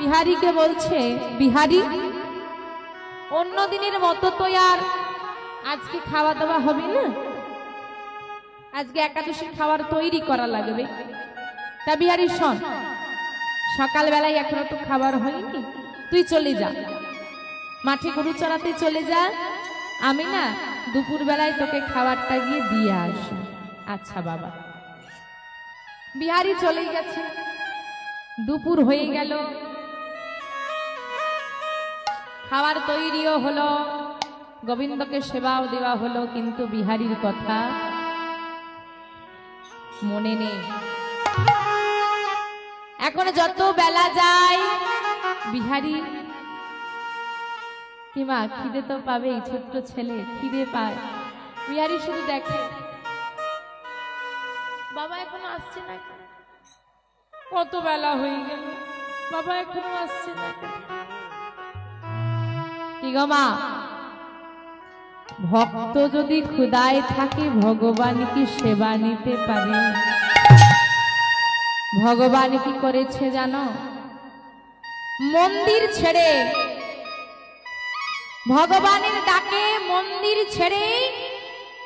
বিহারীকে বলছে, বিহারি, অন্য দিনের মতো তো আর আজকে খাওয়া দাওয়া হবে না। আজকে একাদশী খাওয়ার তৈরি করা লাগবে। তা বিহারি, শোন, সকালবেলায় এখনও তো খাবার হয়নি। তুই চলে যা। মাঠে গরু চড়াতে চলে যা। আমি না দুপুর বেলায় তোকে খাবারটা গিয়ে দিয়ে আসব। আচ্ছা বাবা। বিহারি চলে গেছে। দুপুর হয়ে গেল। খাবার তৈরিও হলো। গোবিন্দকে সেবাও দেওয়া হলো, কিন্তু বিহারীর কথা মনে নেই। এখন যত বেলা যায়, বিহারি কিমা খিদে তো পাবেই, ছোট্ট ছেলে, খিদে পায়। বিহারি শুধু দেখে। বাবা এখনও আসছে না? কত বেলা হয়ে গেল। বাবা এখনও আসছে না? কি ভক্ত যদি ক্ষুদায় থাকে, ভগবান কি সেবা নিতে পারে? ভগবান কি করেছে জানো? মন্দির ছেড়ে। ভগবানের ডাকে মন্দির ছেড়ে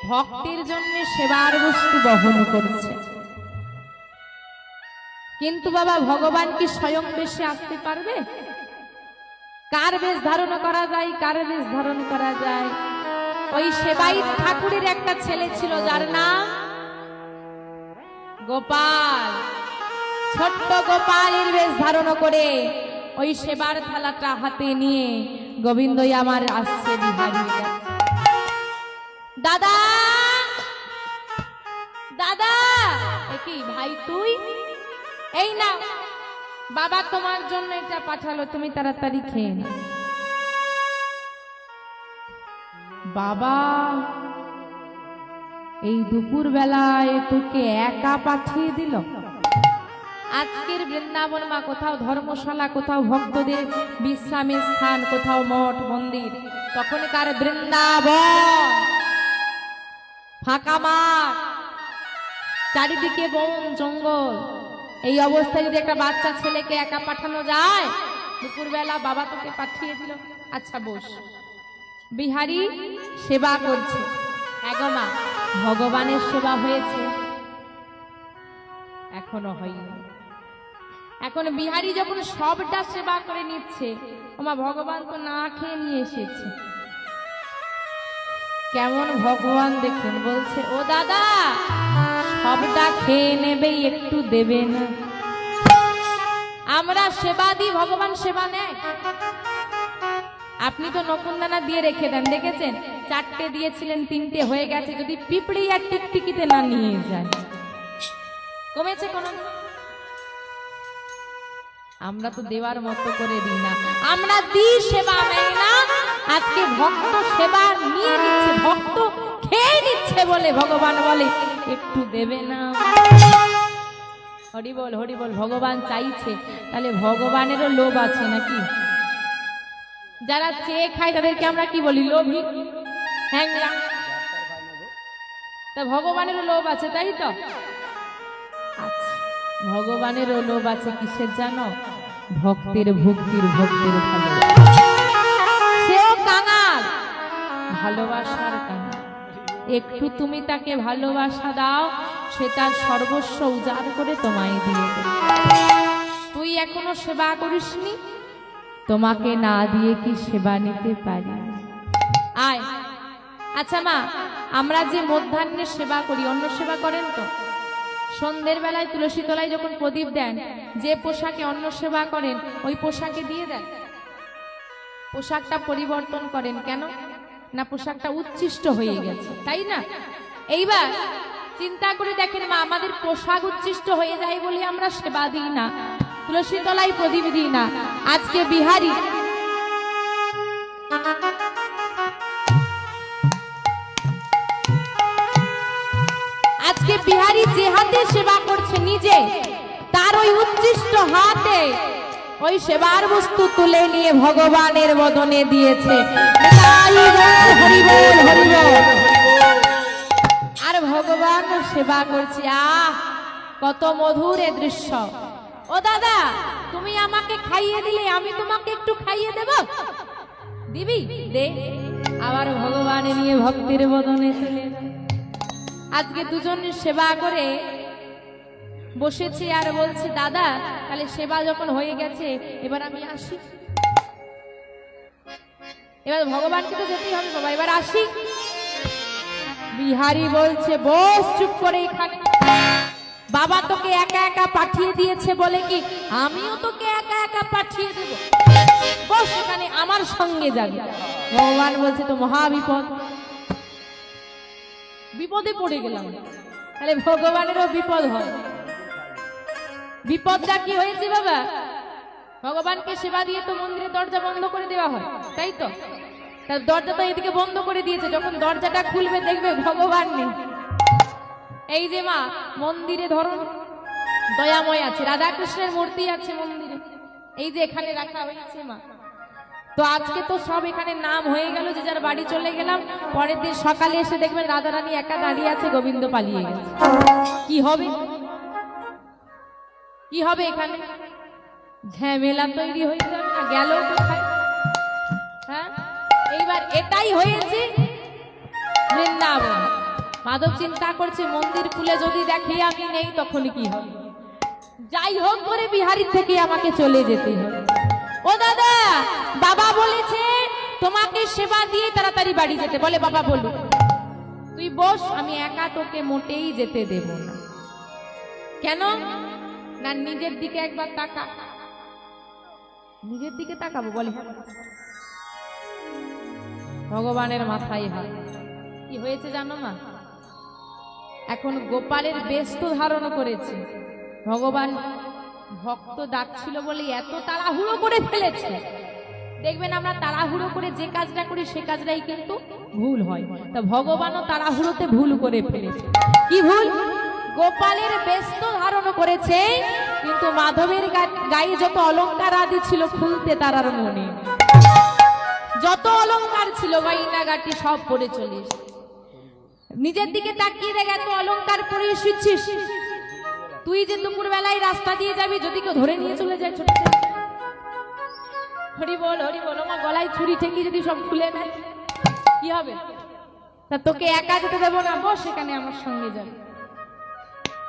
ভক্তের জন্য সেবার বস্তু বহন করছে। কিন্তু বাবা, ভগবান কি স্বয়ং বেশে আসতে পারবে? কার বেশ ধারণ করা যায়, কার বেশ ধারণ করা যায়? ওই সেবাই ঠাকুরের একটা ছেলে ছিল, যার নাম গোপাল। ছোট্ট গোপালের বেশ ধারণ করে ওই সেবার থালাটা হাতে নিয়ে গোবিন্দই আমার আসছে বিহারি দাদা! দাদা! কি ভাই তুই? এই না বাবা তোমার জন্য এটা পাঠালো, তুমি তাড়াতাড়ি খেয়ে না বাবা, এই দুপুর বেলায় তোকে একা পাঠিয়ে দিল। আজকের বৃন্দাবন মা কোথাও ধর্মশালা, কোথাও ভক্তদের বিশ্রামের স্থান, কোথাও মঠ, মন্দির, তখনকার বৃন্দাবন। ফাঁকা মাঠ, চারিদিকে বন, জঙ্গল। এই অবস্থায় যদি একটা বাচ্চা ছেলেকে একা পাঠানো যায়, দুপুরবেলা বাবা তোকে পাঠিয়ে দিল। আচ্ছা বস। বিহারি সেবা করছে। এগমা ভগবানের সেবা হয়েছে। এখনও হয়নি। এখন বিহারি যখন সবটা সেবা করে নিচ্ছে ওমা ভগবান তো না খেয়ে নিয়ে এসেছে। কেমন ভগবান দেখুন, বলছে, ও দাদা সবটা খেয়ে নেবে, একটু দেবে না। আমরা সেবা দিই, ভগবান সেবা নেয়। আপনি তো নকুনদানা দিয়ে রেখে দেন, দেখেছেন? চারটে দিয়েছিলেন, তিনটে হয়ে গেছে, যদি পিঁপড়ি আর টিকটিকিতে না নিয়ে যায়। কমেছে কোন? আমরা তো দেওয়ার মতো করে দিই না। আমরা দিই সেবা নেই না। আজকে ভক্ত সেবা নিয়ে নিচ্ছে, ভক্ত খেয়ে নিচ্ছে বলে ভগবান বলে। একটু দেবে না। হরি বল হরি বল, ভগবান চাইছে। তাহলে ভগবানেরও লোভ আছে নাকি? যারা চেয়ে খায় তাদেরকে আমরা কি বলি? লোভী? হ্যাংলা তা ভগবানেরও লোভ আছে, তাই তো? আচ্ছা ভগবানেরও লোভ আছে কিসের জানো? ভক্তের ভক্তির, ভক্তের ভালো সেও কাঙাল। ভালোবাসার কাঙাল। একটু তুমি তাকে ভালোবাসা দাও সে তার সর্বস্ব উজাড় করে তোমায় দিয়ে তুই এখনও সেবা করিসনি? তোমাকে না দিয়ে কি সেবা নিতে পারি? আয়। আচ্ছা মা, আমরা যে মধ্যাহ্নের সেবা করি অন্য সেবা করেন তো? সন্ধ্যের বেলায় তুলসী তলায় যখন প্রদীপ দেন, যে পোশাকে অন্ন সেবা করেন, ওই পোশাকে দিয়ে দেন। পোশাকটা পরিবর্তন করেন কেন? না পোশাকটা উচ্ছিষ্ট হয়ে গেছে, তাই না? এইবার চিন্তা করে দেখেন মা, আমাদের পোশাক উচ্ছিষ্ট হয়ে যায় বলে আমরা সেবা দিই না তুলসী তলায় প্রদীপ দিই না। আজকে বিহারি আজকে বিহারি যে হাতে সেবা করছে নিজে, তার ওই উচ্ছিষ্ট হাতে ওই সেবার বস্তু তুলে নিয়ে ভগবানের বদনে দিয়েছে। আর ভগবান সেবা করছি। আহ, কত মধুর এ দৃশ্য। ও দাদা, তুমি আমাকে খাইয়ে দিলে, আমি তোমাকে একটু খাইয়ে দেব? দিবি? দে। আবার ভগবান নিয়ে ভক্তির বদনে চলে আজকে দুজন সেবা করে বসেছি আর বলছি, দাদা তাহলে সেবা যখন হয়ে গেছে, এবার আমি আসি। এবার ভগবানকে তো যেতেই হবে বাবা, এবার আসি। বিহারি বলছে, বস, চুপ করে এখানে। বাবা তোকে একা একা পাঠিয়ে দিয়েছে বলে কি? আমিও তোকে একা একা পাঠিয়ে দেব। বস, এখানে আমার সঙ্গে যাবি। ভগবান বলছে, তো মহাবিপদ বিপদে পড়ে গেলাম। তাহলে ভগবানেরও বিপদ হয়। বিপদটা কি হয়েছে বাবা? ভগবানকে সেবা দিয়ে তো মন্দিরের দরজা বন্ধ করে দেওয়া হয়, তাই তো? তার দরজাটা এদিকে বন্ধ করে দিয়েছে, যখন দরজাটা খুলবে দেখবে ভগবান নেই। এই যে মা, মন্দিরে ধরুন, দয়াময় আছে, রাধাকৃষ্ণের মূর্তি আছে মন্দিরে। এই যে এখানে রাখা হয়েছে মা। তো আজকে তো সব এখানে নাম হয়ে গেল যে যার বাড়ি চলে গেলাম, পরের দিন সকালে এসে দেখবেন রাধারানী একা দাঁড়িয়ে আছে, গোবিন্দ পালিয়ে কি হবে? কি হবে এখানে? ঝামেলা তৈরি হয়ে যাবে না গেল কোথায়? হ্যাঁ? এইবার এটাই হয়েছে বৃন্দাবন। মাধব চিন্তা করছে, মন্দির খুলে যদি দেখি আমি নেই, তখন কি হবে? যাই হোক করে বিহারি থেকে আমাকে চলে যেতে হবে। ও দাদা, বাবা বলেছে তোমাকে সেবা দিয়ে তাড়াতাড়ি বাড়ি যেতে। বলে, বাবা বলু তুই বস, আমি একা তোকে মোটেই যেতে দেব না। কেন? না, নিজের দিকে একবার তাকা। নিজের দিকে তাকাবো, বলে। ভগবানের মাথায় হাত। কি হয়েছে জানো মা? এখন গোপালের বেশ তো ধারণ করেছে। ভগবান ভক্ত ডাকছিল বলে এত তাড়াহুড়ো করে ফেলেছে। দেখবেন আমরা তাড়াহুড়ো করে যে কাজটা করি, সে কাজটাই কিন্তু ভুল হয়। তা ভগবানও তাড়াহুড়োতে ভুল করে ফেলেছে। কি ভুল? গোপালের ব্যস্ত ধারণ করেছে, কিন্তু মাধবের গায়ে যত অলংকার আদি ছিল খুলতে তারার মনে যত অলংকার ছিল গয়না গাটি সব পরে চলিস। নিজের দিকে তাকিয়ে দেখ, এত অলংকার পরে এসেছিস। তুই যে দুপুর বেলায় রাস্তা দিয়ে যাবি, যদি কেউ ধরে নিয়ে চলে যায় ছোট হরি বল হরি বল, আমার গলায় ছুরি ঠেকি যদি সব খুলে নেয় কি হবে? তা তোকে একা যেতে দেবো না, বস, সেখানে আমার সঙ্গে যাবে।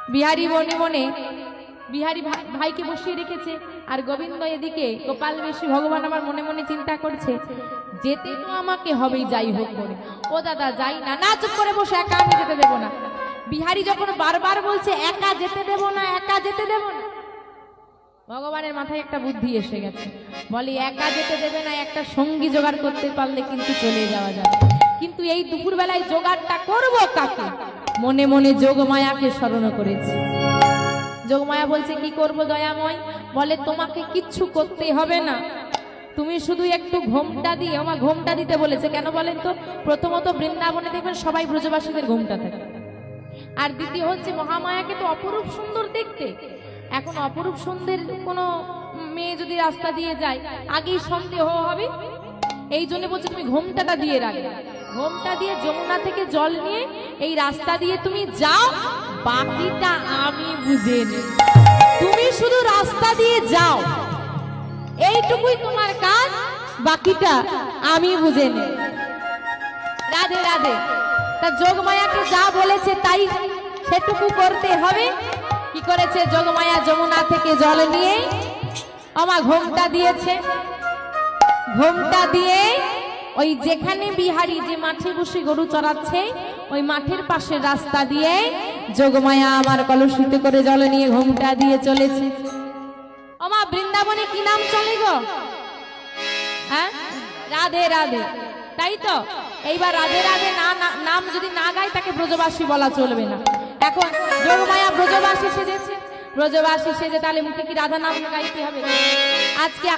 বিহারি মনে মনে, বিহারি ভাই- ভাইকে বসিয়ে রেখেছে, আর গোবিন্দ এদিকে গোপাল বেশি ভগবান আমার মনে মনে চিন্তা করছে, যেতে তো আমাকে হবেই, যাই হোক করে। ও দাদা, যাই না না, চুপ করে বসে, একা আমি যেতে দেবো না। বিহারি যখন বারবার বলছে, একা যেতে দেবো না, একা যেতে দেবো না। ভগবানের মাথায় একটা বুদ্ধি এসে গেছে। বলে, একা যেতে দেবে না, একটা সঙ্গী জোগাড় করতে পারলে কিন্তু চলে যাওয়া যাবে। কিন্তু এই দুপুরবেলায় জোগাড়টা করব কাকে? মনে মনে যোগমায়াকে স্মরণ করেছি। যোগমায়া বলছে, কি করব দয়াময়? বলে, তোমাকে কিচ্ছু করতে হবে না। তুমি শুধু একটু ঘোমটা দিয়ে আমার ঘোমটা দিতে বলেছে। কেন বলেন তো? প্রথমত বৃন্দাবনে দেখবেন সবাই ব্রজবাসীদের ঘোমটা থাকে। আর দ্বিতীয় হচ্ছে, মহামায়াকে তো অপরূপ সুন্দর দেখতে। এখন অপরূপ সুন্দর কোনো মেয়ে যদি রাস্তা দিয়ে যায়, আগেই সন্দেহ হবে এই জন্য বলছে, তুমি ঘোমটাটা দিয়ে রাখবে ঘোমটা দিয়ে যমুনা থেকে জল নিয়ে এই রাস্তা দিয়ে তুমি যাও, বাকিটা আমি বুঝে তুমি শুধু রাস্তা দিয়ে যাও। এইটুকুই তোমার কাজ, বাকিটা আমি বুঝে নেব। রাধে রাধে। তা যোগমায়াকে যা বলেছে তাই সেটুকু করতে হবে। কি করেছে যোগমায়া যমুনা থেকে জল নিয়ে? আমার ঘোমটা দিয়েছে। ঘোমটা দিয়ে ওই যেখানে বিহারি যে মাঠে বসে গরু চড়াচ্ছে, ওই মাঠের পাশে রাস্তা দিয়ে যোগমায়া আমার কলসিত করে জল নিয়ে ঘোমটা দিয়ে চলেছে। আমার বৃন্দাবনে কি নাম চলে গো? হ্যাঁ? রাধে রাধে। তাই তো? এইবার রাধে রাধে না, নাম যদি না গায়, তাকে ব্রজবাসী বলা চলবে না। এখন যোগমায়া ব্রজবাসী সেজেছে। ব্রজবাসী সেজে তাহলে মুখে কি রাধা নাম গাইতে হবে? আজকে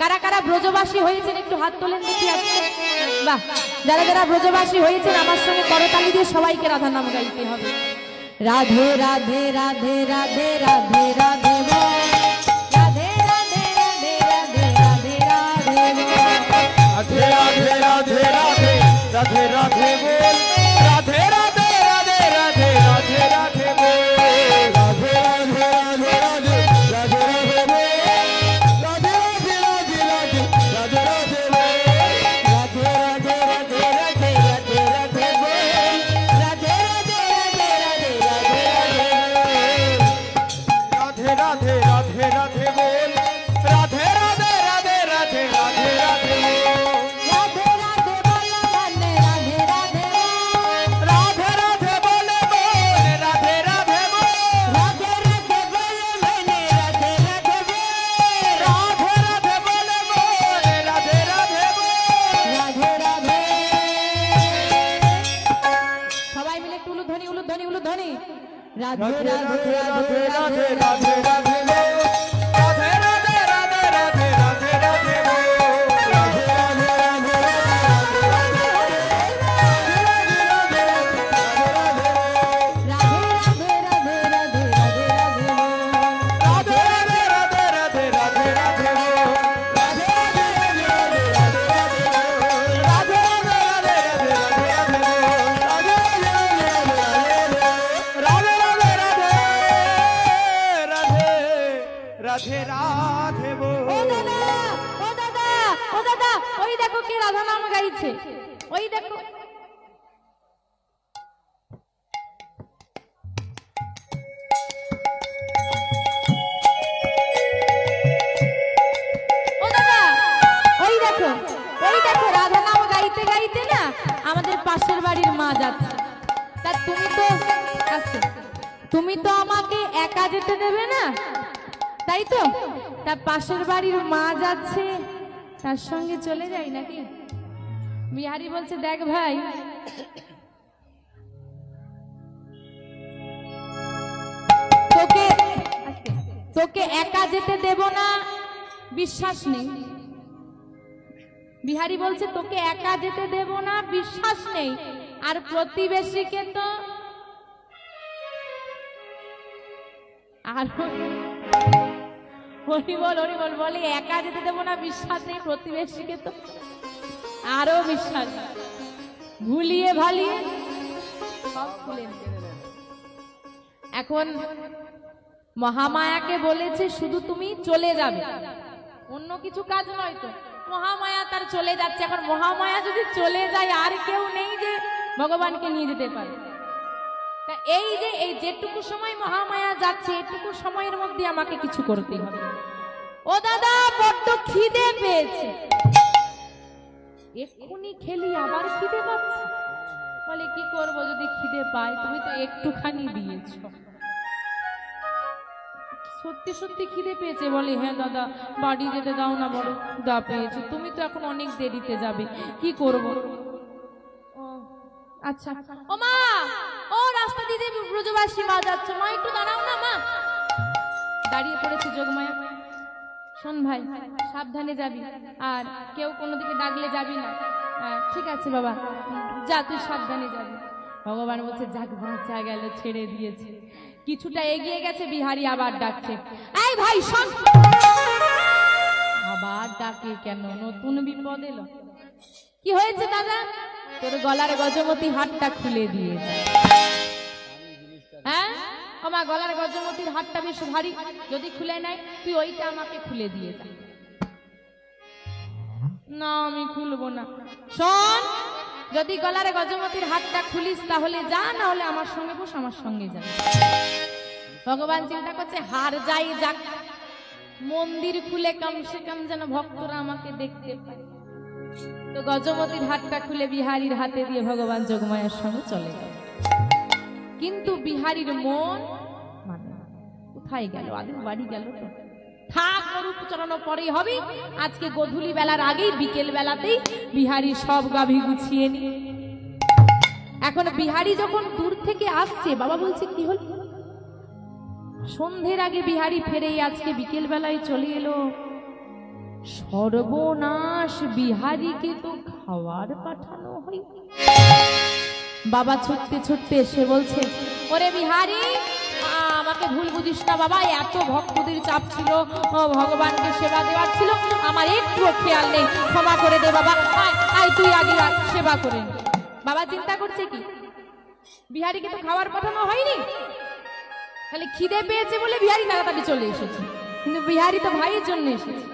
কারা কারা ব্রজবাসী হয়েছেন একটু হাত তোলেন দেখি আজকে। বাহ, যারা যারা ব্রজবাসী হয়েছেন, আমার সঙ্গে করতালি দিয়ে সবাইকে রাধা নাম গাইতে হবে। রাধে রাধে রাধে রাধে রাধে রাধে। ওই রাধা নাম গাইতে গাইতে না আমাদের পাশের বাড়ির মা যাচ্ছে। তা তুমি তো আচ্ছা, তুমি তো আমাকে একা যেতে দেবে না তাই তো? তার পাশের বাড়ির মা যাচ্ছে তার সঙ্গে চলে যাই নাকি? বিহারি বলছে দেখ ভাই। তোকে তোকে একা যেতে দেব না বিশ্বাস নেই। বিহারি বলছে, তোকে একা যেতে দেব না, বিশ্বাস নেই। আর প্রতিবেশীকে তো আর হরি বল হরি বল একা যেতে দেবো না, বিশ্বাস নেই, প্রতিবেশীকে তো আরও বিশ্বাস। ভুলিয়ে ভালিয়ে সব খুলে এখন মহামায়াকে বলেছে, শুধু তুমি চলে যাবে। অন্য কিছু কাজ নয় তো? মহামায়া তার চলে যাচ্ছে। এখন মহামায়া যদি চলে যায়, আর কেউ নেই যে ভগবানকে নিয়ে যেতে পারে। তা এই যে, এই যেটুকু সময় মহামায়া যাচ্ছে, এটুকু সময়ের মধ্যে আমাকে কিছু করতে হবে। ও দাদা, বড্ড খিদে পেয়েছে। এক্ষুনি খেলি, আবার খিদে পাচ্ছে। বলে, কি করব যদি খিদে পাই তুমি তো একটুখানি দিয়েছ। সত্যি সত্যি খিদে পেয়েছে। বলে হ্যাঁ দাদা, বাড়ি যেতে দাও না বড় দা পেয়েছে। তুমি তো এখন অনেক দেরিতে যাবে। কি করব? আচ্ছা। ও মা! ও, রাস্তা দিয়ে ব্রজবাসী মা যাচ্ছে। মা, একটু দাঁড়াও না, মা। দাঁড়িয়ে পড়েছে যোগমায়া। শোন ভাই, সাবধানে যাবি। আর কেউ কোনো দিকে ডাকলে যাবি না। ঠিক আছে বাবা, যা, তুই সাবধানে যাবি। ভগবান বলছে, যাক, বাঁচা গেল, ছেড়ে দিয়েছে। কিছুটা এগিয়ে গেছে, বিহারি আবার ডাকছে। এই ভাই, শোন। আবার ডাকে কেন? নতুন বিপদ এলো। কি হয়েছে দাদা? তোর গলার গজমতি হাতটা খুলে দিয়েছে। হ্যাঁ? আমার গলার গজমতির হাতটা বেশ ভারী। যদি খুলে নেয়, তুই ওইটা আমাকে খুলে দিয়ে যা। না, আমি খুলবো না। শোন। যদি গলার গজমতির হাতটা খুলিস, তাহলে যা না হলে আমার সঙ্গে বস, আমার সঙ্গে যা। ভগবান চিন্তা করছে, হার যাই যাক। মন্দির খুলে কমসে কম যেন ভক্তরা আমাকে দেখতে পায়। তো গজমতির হাতটা খুলে বিহারীর হাতে দিয়ে ভগবান যোগমায়ার সঙ্গে চলে গেল। কিন্তু বিহারীর মন মানে কোথায় গেল? আগে বাড়ি গেল তো। থাক পরেই হবে। আজকে বেলার আগেই বিহারি সব গাভী গুছিয়ে এখন বিহারি যখন দূর থেকে আসছে, বাবা বলছে, কি সন্ধ্যের আগে বিহারি ফেরেই আজকে বিকেল বেলায় চলে এলো। সর্বনাশ বিহারিকে তো খাওয়ার পাঠানো হয় বাবা ছুটতে ছুটতে এসে বলছে, ওরে বিহারি আমাকে ভুল বুঝিস না বাবা এত ভক্তদের চাপ ছিল ভগবানকে সেবা দেওয়ার ছিল আমার একটু খেয়াল নেই ক্ষমা করে দে বাবা আয়, তুই আগে সেবা করে। বাবা চিন্তা করছে কি? বিহারিকে তো খাবার পাঠানো হয়নি। তাহলে খিদে পেয়েছে বলে বিহারি তাড়াতাড়ি চলে এসেছে। কিন্তু বিহারি তো ভাইয়ের জন্য এসেছে।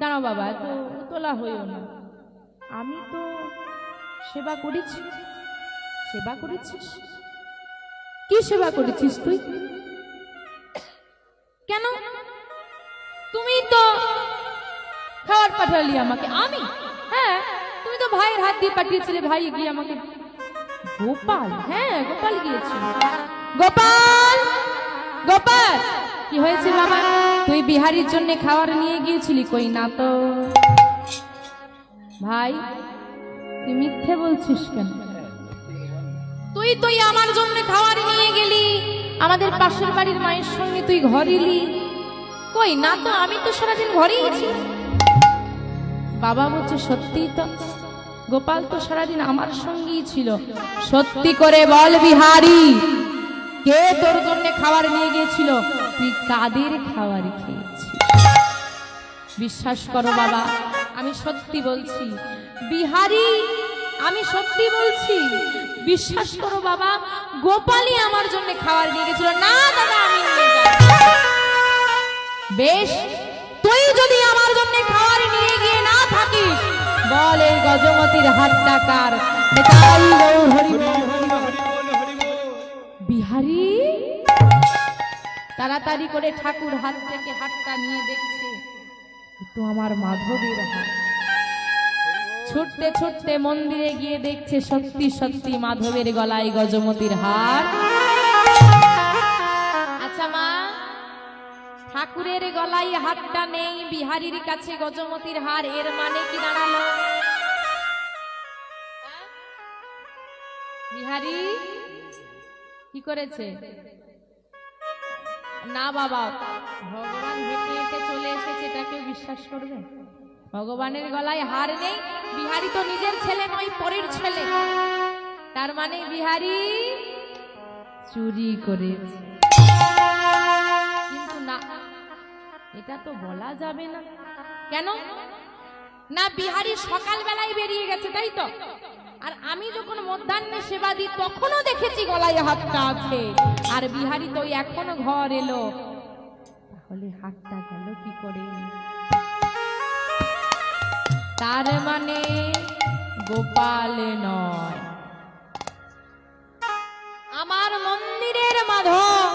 দাঁড়াও বাবা তো তোলা হইও না। আমি তো সেবা করেছি। সেবা করেছিস? কি সেবা করেছিস তুই? কেন? তুমি তো খাবার পাঠালি আমাকে। আমি? হ্যাঁ তুমি তো ভাইয়ের হাত দিয়ে পাঠিয়েছিলে, ভাই গিয়ে আমাকে গোপাল হ্যাঁ গোপাল গিয়েছিল গোপাল! গোপাল! কি হয়েছে বাবা? তুই বিহারির জন্য খাবার নিয়ে গিয়েছিলি, কই না তো? ভাই, তুই মিথ্যে বলছিস কেন? তুই তুই আমার জন্য খাবার নিয়ে গেলি। আমাদের পাশের বাড়ির মায়ের সঙ্গে তুই ঘর এলি। কই, না তো, আমি তো সারাদিন ঘরেই আছি। বাবা বলছে সত্যি তো। গোপাল তো সারাদিন আমার সঙ্গেই ছিল। সত্যি করে বল বিহারি, কে তোর জন্য খাবার নিয়ে গিয়েছিল? তুই কাদের খাবার খেয়েছিস? বিশ্বাস করো বাবা, আমি সত্যি বলছি। বিহারি, আমি সত্যি বলছি। বিশ্বাস করো বাবা, গোপালই আমার জন্য খাবার নিয়ে গেছিল। না, দাদা, আমি বেশ, তুই যদি আমার জন্য খাবার নিয়ে গিয়ে না থাকিস, বল এই গজমতির হাতটা কার। বিহারি, তাড়াতাড়ি করে ঠাকুর হাত থেকে হাতটা নিয়ে দেখছে। তো আমার মাধবের হাত। ছুটতে ছুটতে মন্দিরে গিয়ে দেখছে সত্যি সত্যি মাধবের গলায় গজমতির হার। আচ্ছা মা, ঠাকুরের গলায় হাতটা নেই, বিহারীর কাছে গজমতির হার, এর মানে কি দাঁড়াল? হ্যাঁ? বিহারি, কি করেছে? না বাবা, ভগবান হেঁটে চলে এসেছে এটাকে বিশ্বাস করবে? ভগবানের গলায় হার নেই, বিহারি তো নিজের ছেলে নয়, পরের ছেলে। তার মানে বিহারি চুরি করেছে। কিন্তু না, এটা তো বলা যাবে না। কেন? না, বিহারি সকাল বেলায় বেরিয়ে গেছে, তাই তো। আর আমি যখন মধ্যাহ্নে সেবা দিই, তখনও দেখেছি গলায় হাতটা আছে। আর বিহারি তো এখনও ঘর এলো। তাহলে হাতটা গেল কি করে? তার মানে গোপাল নয়। আমার মন্দিরের মাধব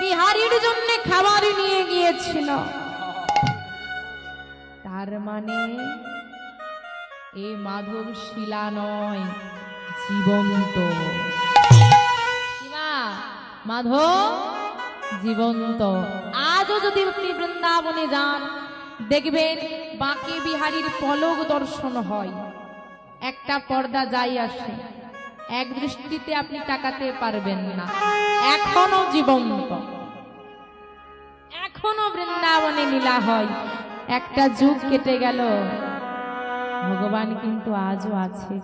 বিহারীর জন্য খাবার নিয়ে গিয়েছিল। তার মানে এ মাধব শিলা নয়, জীবন্ত। মাধব জীবন্ত। আজও যদি আপনি বৃন্দাবনে যান দেখবেন বাঁকে বিহারীর পলক দর্শন হয়। একটা পর্দা যাই আসে, এক দৃষ্টিতে আপনি তাকাতে পারবেন না। এখনও জীবন্ত। এখনও বৃন্দাবনে লীলা হয়। একটা যুগ কেটে গেল। ভগবান কিন্তু আজও আছে।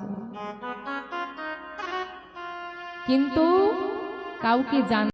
কিন্তু কাউকে জান